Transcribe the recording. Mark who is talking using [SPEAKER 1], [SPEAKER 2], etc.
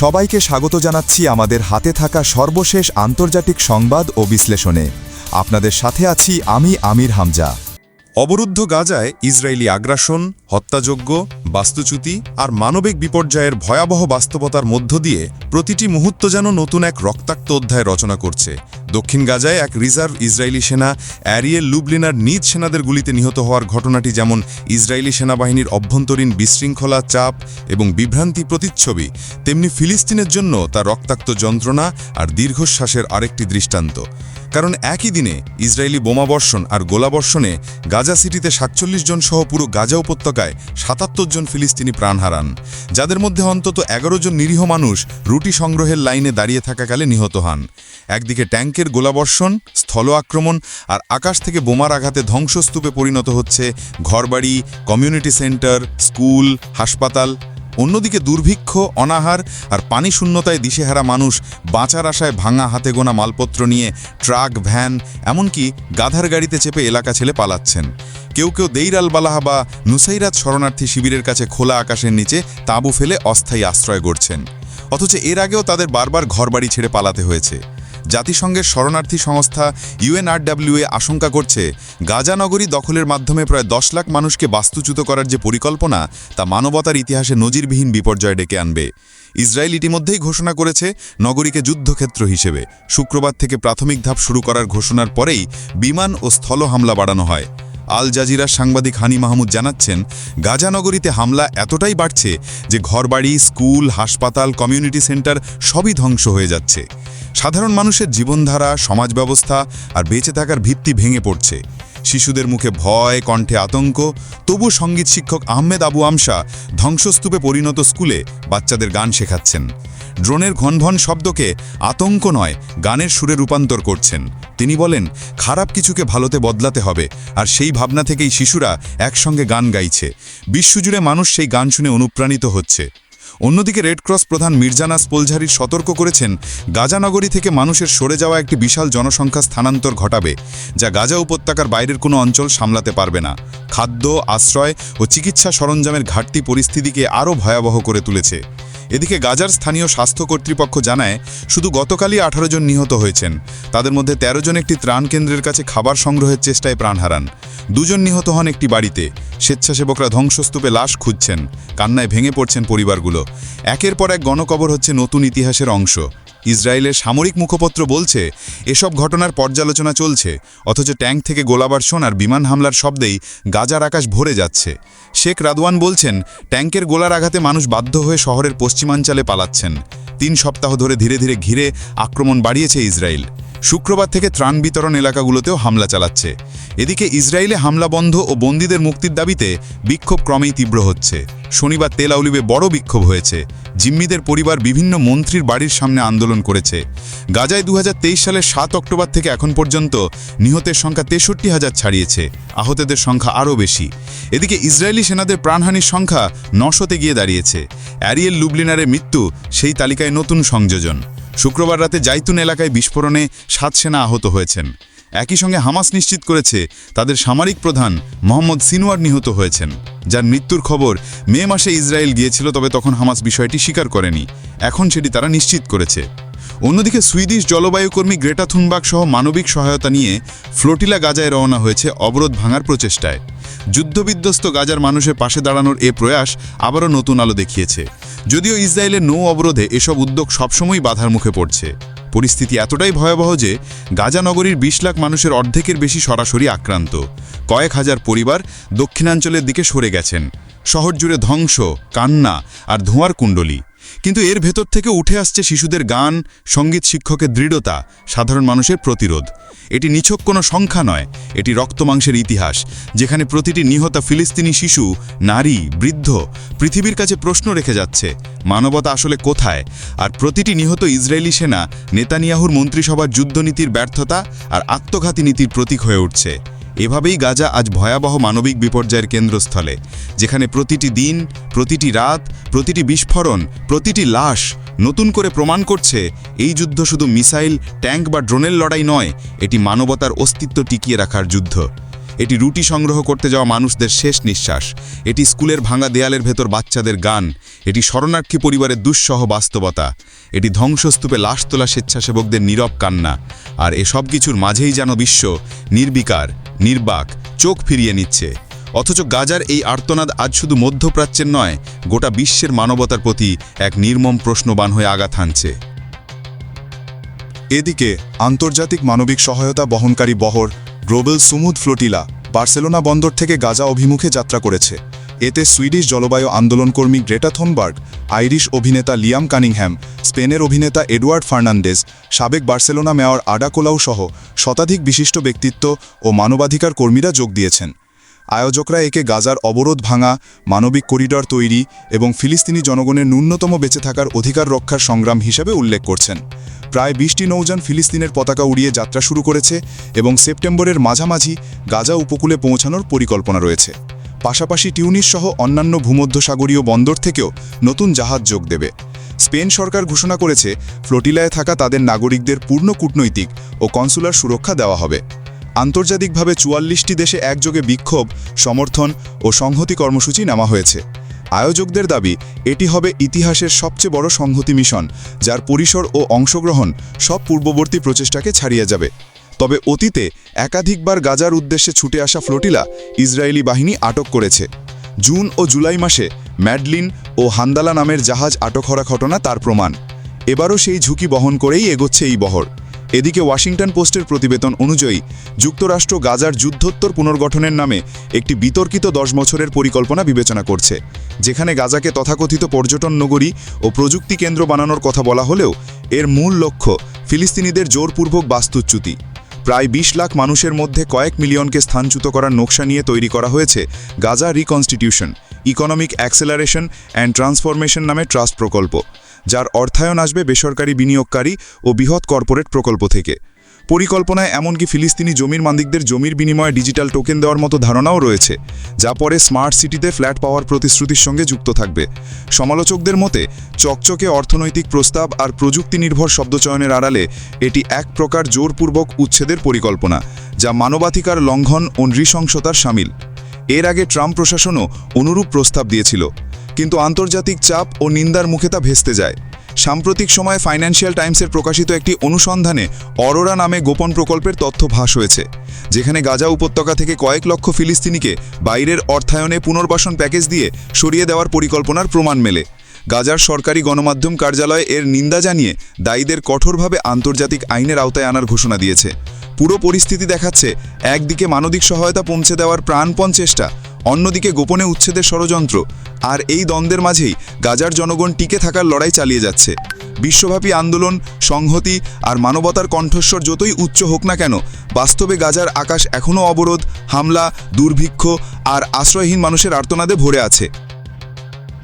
[SPEAKER 1] সবাইকে স্বাগত জানাচ্ছি আমাদের হাতে থাকা সর্বশেষ আন্তর্জাতিক সংবাদ ও বিশ্লেষণে। আপনাদের সাথে আছি আমি আমির হামজা।
[SPEAKER 2] অবরুদ্ধ গাজায় ইসরায়েলি আগ্রাসন হত্যাযোগ্য বাস্তুচ্যুতি আর মানবিক বিপর্যয়ের ভয়াবহ বাস্তবতার মধ্য দিয়ে প্রতিটি মুহূর্ত যেন নতুন এক রক্তাক্ত অধ্যায় রচনা করছে। দক্ষিণ গাজায় এক রিজার্ভ ইসরায়েলি সেনা, অ্যারিয়েল লুবলিনার নিজ সেনাদের গুলিতে নিহত হওয়ার ঘটনাটি যেমন ইসরায়েলি সেনাবাহিনীর অভ্যন্তরীণ বিশৃঙ্খলা, চাপ এবং বিভ্রান্তি প্রতিচ্ছবি, তেমনি ফিলিস্তিনের জন্য তা রক্তাক্ত যন্ত্রণা আর দীর্ঘশ্বাসের আরেকটি দৃষ্টান্ত। কারণ একই দিনে ইসরায়েলি বোমাবর্ষণ আর গোলাবর্ষণে গাজা সিটিতে সাতচল্লিশ জন সহ পুরো গাজা উপত্যকায় সাতাত্তর জন ফিলিস্তিনি প্রাণ হারান। যাদের মধ্যে অন্তত এগারো জন নিরীহ মানুষ রুটি সংগ্রহের লাইনে দাঁড়িয়ে থাকাকালে নিহত হন। একদিকে ট্যাঙ্কের গোলাবর্ষণ, স্থল আক্রমণ আর আকাশ থেকে বোমার আঘাতে ধ্বংসস্তূপে পরিণত হচ্ছে ঘরবাড়ি, কমিউনিটি সেন্টার, স্কুল, হাসপাতাল। অন্যদিকে দুর্ভিক্ষ, অনাহার আর পানি শূন্যতায় দিশেহারা মানুষ বাঁচার আশায় ভাঙা হাতে গোনা মালপত্র নিয়ে ট্রাক, ভ্যান, এমনকি গাধার গাড়িতে চেপে এলাকা ছেলে পালাচ্ছেন। কেউ কেউ দেইরাল বালাহা বা নুসাইরাত শরণার্থী শিবিরের কাছে খোলা আকাশের নিচে তাঁবু ফেলে অস্থায়ী আশ্রয় গড়ছেন। অথচ এর আগেও তাদের বারবার ঘরবাড়ি ছেড়ে পালাতে হয়েছে। জাতিসংঘের শরণার্থী সংস্থা ইউএনআরডাব্লিউএ আশঙ্কা করছে গাজানগরী দখলের মাধ্যমে প্রায় দশ লাখ মানুষকে বাস্তুচ্যুত করার যে পরিকল্পনা, তা মানবতার ইতিহাসে নজিরবিহীন বিপর্যয় ডেকে আনবে। ইসরায়েল ইতিমধ্যেই ঘোষণা করেছে, নগরীকে যুদ্ধক্ষেত্র হিসেবে। শুক্রবার থেকে প্রাথমিক ধাপ শুরু করার ঘোষণার পরেই বিমান ও স্থল হামলা বাড়ানো হয়। আল জাজিরার সাংবাদিক হানি মাহমুদ জানাচ্ছেন গাজানগরীতে হামলা এতটাই বাড়ছে যে ঘরবাড়ি, স্কুল, হাসপাতাল, কমিউনিটি সেন্টার সবই ধ্বংস হয়ে যাচ্ছে। সাধারণ মানুষের জীবনধারা, সমাজ ব্যবস্থা আর বেঁচে থাকার ভিত্তি ভেঙে পড়ছে। শিশুদের মুখে ভয়, কণ্ঠে আতঙ্ক, তবু সংগীত শিক্ষক আহমেদ আবু আমশা ধ্বংসস্তূপে পরিণত স্কুলে বাচ্চাদের গান শেখাচ্ছেন। ড্রোনের ঘনঘন শব্দকে আতঙ্ক নয়, গানের সুরে রূপান্তর করছেন। তিনি বলেন, খারাপ কিছুকে ভালোতে বদলাতে হবে, আর সেই ভাবনা থেকেই শিশুরা একসঙ্গে গান গাইছে। বিশ্বজুড়ে মানুষ সেই গান শুনে অনুপ্রাণিত হচ্ছে। অন্যদিকে রেডক্রস প্রধান মির্জানাস পোলঝারির সতর্ক করেছেন গাজানগরী থেকে মানুষের সরে যাওয়া একটি বিশাল জনসংখ্যা স্থানান্তর ঘটাবে, যা গাজা উপত্যকার বাইরের কোনো অঞ্চল সামলাতে পারবে না। খাদ্য, আশ্রয় ও চিকিৎসা সরঞ্জামের ঘাটতি পরিস্থিতিকে আরও ভয়াবহ করে তুলেছে। এদিকে গাজার স্থানীয় স্বাস্থ্য কর্তৃপক্ষ জানায়, শুধু গতকালই আঠারো জন নিহত হয়েছেন। তাদের মধ্যে ১৩ জন একটি ত্রাণ কেন্দ্রের কাছে খাবার সংগ্রহের চেষ্টায় প্রাণ হারান। দুজন নিহত হন একটি বাড়িতে। স্বেচ্ছাসেবকরা ধ্বংসস্তূপে লাশ খুঁজছেন। কান্নায় ভেঙে পড়ছেন পরিবারগুলো। একের পর এক গণকবর হচ্ছে নতুন ইতিহাসের অংশ। ইসরায়েলের সামরিক মুখপত্র বলছে, এসব ঘটনার পর্যালোচনা চলছে, অথচ ট্যাঙ্ক থেকে গোলাবর্ষণ আর বিমান হামলার শব্দেই গাজার আকাশ ভরে যাচ্ছে। শেখ রাদওয়ান বলছেন, ট্যাঙ্কের গোলার আঘাতে মানুষ বাধ্য হয়ে শহরের পশ্চিমাঞ্চলে পালাচ্ছেন। তিন সপ্তাহ ধরে ধীরে ধীরে ঘিরে আক্রমণ বাড়িয়েছে ইসরায়েল। শুক্রবার থেকে ত্রাণ বিতরণ এলাকাগুলোতেও হামলা চালাচ্ছে। এদিকে ইসরায়েলে হামলা বন্ধ ও বন্দীদের মুক্তির দাবিতে বিক্ষোভ ক্রমেই তীব্র হচ্ছে। শনিবার তেল আউলিবে বড় বিক্ষোভ হয়েছে। জিম্মিদের পরিবার বিভিন্ন মন্ত্রীর বাড়ির সামনে আন্দোলন করেছে। গাজায় দু হাজার তেইশ সালের সাত অক্টোবর থেকে এখন পর্যন্ত নিহতের সংখ্যা তেষট্টি হাজার ছাড়িয়েছে। আহতদের সংখ্যা আরও বেশি। এদিকে ইসরায়েলি সেনাদের প্রাণহানির সংখ্যা নশোতে গিয়ে দাঁড়িয়েছে। অ্যারিয়েল লুবলিনারের মৃত্যু সেই তালিকায় নতুন সংযোজন। শুক্রবার রাতে জাইতুন এলাকায় বিস্ফোরণে সাত সেনা আহত হয়েছেন। একই সঙ্গে হামাস নিশ্চিত করেছে, তাদের সামরিক প্রধান মোহাম্মদ সিনোয়ার নিহত হয়েছেন। যার মৃত্যুর খবর মে মাসে ইসরায়েল গিয়েছিল, তবে তখন হামাস বিষয়টি স্বীকার করেনি। এখন সেটি তারা নিশ্চিত করেছে। অন্যদিকে সুইডিশ জলবায়ুকর্মী গ্রেটা থুনবাগ সহ মানবিক সহায়তা নিয়ে ফ্লোটিলা গাজায় রওনা হয়েছে অবরোধ ভাঙার প্রচেষ্টায়। যুদ্ধবিধ্বস্ত গাজার মানুষের পাশে দাঁড়ানোর এ প্রয়াস আবারও নতুন আলো দেখিয়েছে। যদিও ইসরায়েলের নৌ অবরোধে এসব উদ্যোগ সবসময়ই বাধার মুখে পড়ছে। পরিস্থিতি এতটাই ভয়াবহ যে গাজা নগরীর বিশ লাখ মানুষের অর্ধেকের বেশি সরাসরি আক্রান্ত। কয়েক হাজার পরিবার দক্ষিণাঞ্চলের দিকে সরে গেছেন। শহর জুড়ে ধ্বংস, কান্না আর ধোঁয়ার কুণ্ডলী। কিন্তু এর ভেতর থেকে উঠে আসছে শিশুদের গান, সংগীত শিক্ষকের দৃঢ়তা, সাধারণ মানুষের প্রতিরোধ। এটি নিছক কোনো সংখ্যা নয়, এটি রক্তমাংসের ইতিহাস, যেখানে প্রতিটি নিহত ফিলিস্তিনি শিশু, নারী, বৃদ্ধ, পৃথিবীর কাছে প্রশ্ন রেখে যাচ্ছে, মানবতা আসলে কোথায়? আর প্রতিটি নিহত ইসরায়েলি সেনা, নেতানিয়াহুর মন্ত্রিসভার যুদ্ধনীতির ব্যর্থতা আর আত্মঘাতী নীতির প্রতীক হয়ে উঠছে। এভাবেই গাজা আজ ভয়াবহ মানবিক বিপর্যয়ের কেন্দ্রস্থলে, যেখানে প্রতিটি দিন, প্রতিটি রাত, প্রতিটি বিস্ফোরণ, প্রতিটি লাশ নতুন করে প্রমাণ করছে এই যুদ্ধ শুধু মিসাইল, ট্যাঙ্ক বা ড্রোনের লড়াই নয়, এটি মানবতার অস্তিত্ব টিকিয়ে রাখার যুদ্ধ।
[SPEAKER 3] এটি রুটি সংগ্রহ করতে যাওয়া মানুষদের শেষ নিঃশ্বাস, এটি স্কুলের ভাঙা দেয়ালের ভেতর বাচ্চাদের গান, এটি শরণার্থী পরিবারের দুঃসহ বাস্তবতা, এটি ধ্বংসস্তূপে লাশ তোলা স্বেচ্ছাসেবকদের নীরব কান্না, আর এসব কিছুর মাঝেই যেন বিশ্ব নির্বিকার নির্বাক, চোখ ফিরিয়ে নিচ্ছে। অথচ গাজার এই আর্তনাদ আজ শুধু মধ্যপ্রাচ্যের নয়, গোটা বিশ্বের মানবতার প্রতি এক নির্মম প্রশ্নবান হয়ে আঘাত হানছে।
[SPEAKER 1] এদিকে, আন্তর্জাতিক মানবিক সহায়তা বহনকারী বহর গ্লোবেল সুমুদ ফ্লোটিলা বার্সেলোনা বন্দর থেকে গাজা অভিমুখে যাত্রা করেছে। এতে সুইডিশ জলবায়ু আন্দোলনকর্মী গ্রেটা থনবার্গ, আইরিশ অভিনেতা লিয়াম কানিংহ্যাম স্পেনের অভিনেতা এডওয়ার্ড ফার্নান্ডেজ সাবেক বার্সেলোনা মেয়র আডা কোলাউ সহ শতাধিক বিশিষ্ট ব্যক্তিত্ব ও মানবাধিকার কর্মীরা যোগ দিয়েছেন। আয়োজকরা একে গাজার অবরোধ ভাঙা, মানবিক করিডর তৈরি এবং ফিলিস্তিনি জনগণের ন্যূনতম বেঁচে থাকার অধিকার রক্ষার সংগ্রাম হিসেবে উল্লেখ করছেন। প্রায় বিশটি নৌযান ফিলিস্তিনের পতাকা উড়িয়ে যাত্রা শুরু করেছে এবং সেপ্টেম্বরের মাঝামাঝি গাজা উপকূলে পৌঁছানোর পরিকল্পনা রয়েছে। পাশাপাশি টিউনিস সহ অন্যান্য ভূমধ্যসাগরীয় বন্দর থেকেও নতুন জাহাজ যোগ দেবে। স্পেন সরকার ঘোষণা করেছে, ফ্লোটিলায় থাকা তাদের নাগরিকদের পূর্ণ কূটনৈতিক ও কনসুলার সুরক্ষা দেওয়া হবে। আন্তর্জাতিকভাবে চুয়াল্লিশটি দেশে একযোগে বিক্ষোভ, সমর্থন ও সংহতি কর্মসূচি নেওয়া হয়েছে। আয়োজকদের দাবি, এটি হবে ইতিহাসের সবচেয়ে বড় সংহতি মিশন, যার পরিসর ও অংশগ্রহণ সব পূর্ববর্তী প্রচেষ্টাকে ছাড়িয়ে যাবে। তবে অতীতে একাধিকবার গাজার উদ্দেশ্যে ছুটে আসা ফ্লোটিলা ইসরায়েলি বাহিনী আটক করেছে। জুন ও জুলাই মাসে ম্যাডলিন ও হান্দালা নামের জাহাজ আটক হওয়ার ঘটনা তার প্রমাণ। এবারও সেই ঝুঁকি বহন করেই এগোচ্ছে এই বহর। এদিকে ওয়াশিংটন পোস্টের প্রতিবেদন অনুযায়ী, যুক্তরাষ্ট্র গাজার যুদ্ধোত্তর পুনর্গঠনের নামে একটি বিতর্কিত দশ বছরের পরিকল্পনা বিবেচনা করছে, যেখানে গাজাকে তথাকথিত পর্যটন নগরী ও প্রযুক্তি কেন্দ্র বানানোর কথা বলা হলেও এর মূল লক্ষ্য ফিলিস্তিনিদের জোরপূর্বক বাস্তুচ্যুতি। প্রায় ২০ লাখ মানুষের মধ্যে কয়েক মিলিয়নকে স্থানচ্যুত করার নকশা নিয়ে তৈরি করা হয়েছে Gaza reconstitution economic acceleration and transformation নামে ট্রাস্ট প্রকল্প, যার অর্থায়ন আসবে বেসরকারি বিনিয়োগকারী ও বৃহৎ কর্পোরেট প্রকল্প থেকে। পরিকল্পনায় এমনকি ফিলিস্তিনি জমির মালিকদের জমির বিনিময়ে ডিজিটাল টোকেন দেওয়ার মতো ধারণাও রয়েছে, যা পরে স্মার্ট সিটিতে ফ্ল্যাট পাওয়ার প্রতিশ্রুতির সঙ্গে যুক্ত থাকবে। সমালোচকদের মতে, চকচকে অর্থনৈতিক প্রস্তাব আর প্রযুক্তি নির্ভর শব্দচয়নের আড়ালে এটি এক প্রকার জোরপূর্বক উচ্ছেদের পরিকল্পনা, যা মানবাধিকার লঙ্ঘন ও নৃশংসতার সামিল। এর আগে ট্রাম্প প্রশাসনও অনুরূপ প্রস্তাব দিয়েছিল, কিন্তু আন্তর্জাতিক চাপ ও নিন্দার মুখে তা ভেস্তে যায়। সাম্প্রতিক সময়ে ফাইন্যান্সিয়াল টাইমসের প্রকাশিত একটি অনুসন্ধানে অরোরা নামে গোপন প্রকল্পের তথ্য ফাঁস হয়েছে, যেখানে গাজা উপত্যকা থেকে কয়েক লক্ষ ফিলিস্তিনিকে বাইরের অর্থায়নে পুনর্বাসন প্যাকেজ দিয়ে সরিয়ে দেওয়ার পরিকল্পনার প্রমাণ মেলে। গাজার সরকারি গণমাধ্যম কার্যালয় এর নিন্দা জানিয়ে দায়ীদের কঠোরভাবে আন্তর্জাতিক আইনের আওতায় আনার ঘোষণা দিয়েছে। পুরো পরিস্থিতি দেখাচ্ছে, একদিকে মানবিক সহায়তা পৌঁছে দেওয়ার প্রাণপণ চেষ্টা অন্যদিকে গোপনে উচ্ছেদের ষড়যন্ত্র, আর এই দ্বন্দ্বের মাঝেই গাজার জনগণ টিকে থাকার লড়াই চালিয়ে যাচ্ছে। বিশ্বব্যাপী আন্দোলন, সংহতি আর মানবতার কণ্ঠস্বর যতই উচ্চ হোক না কেন, বাস্তবে গাজার আকাশ এখনও অবরোধ, হামলা, দুর্ভিক্ষ আর আশ্রয়হীন মানুষের আর্তনাদে ভরে আছে।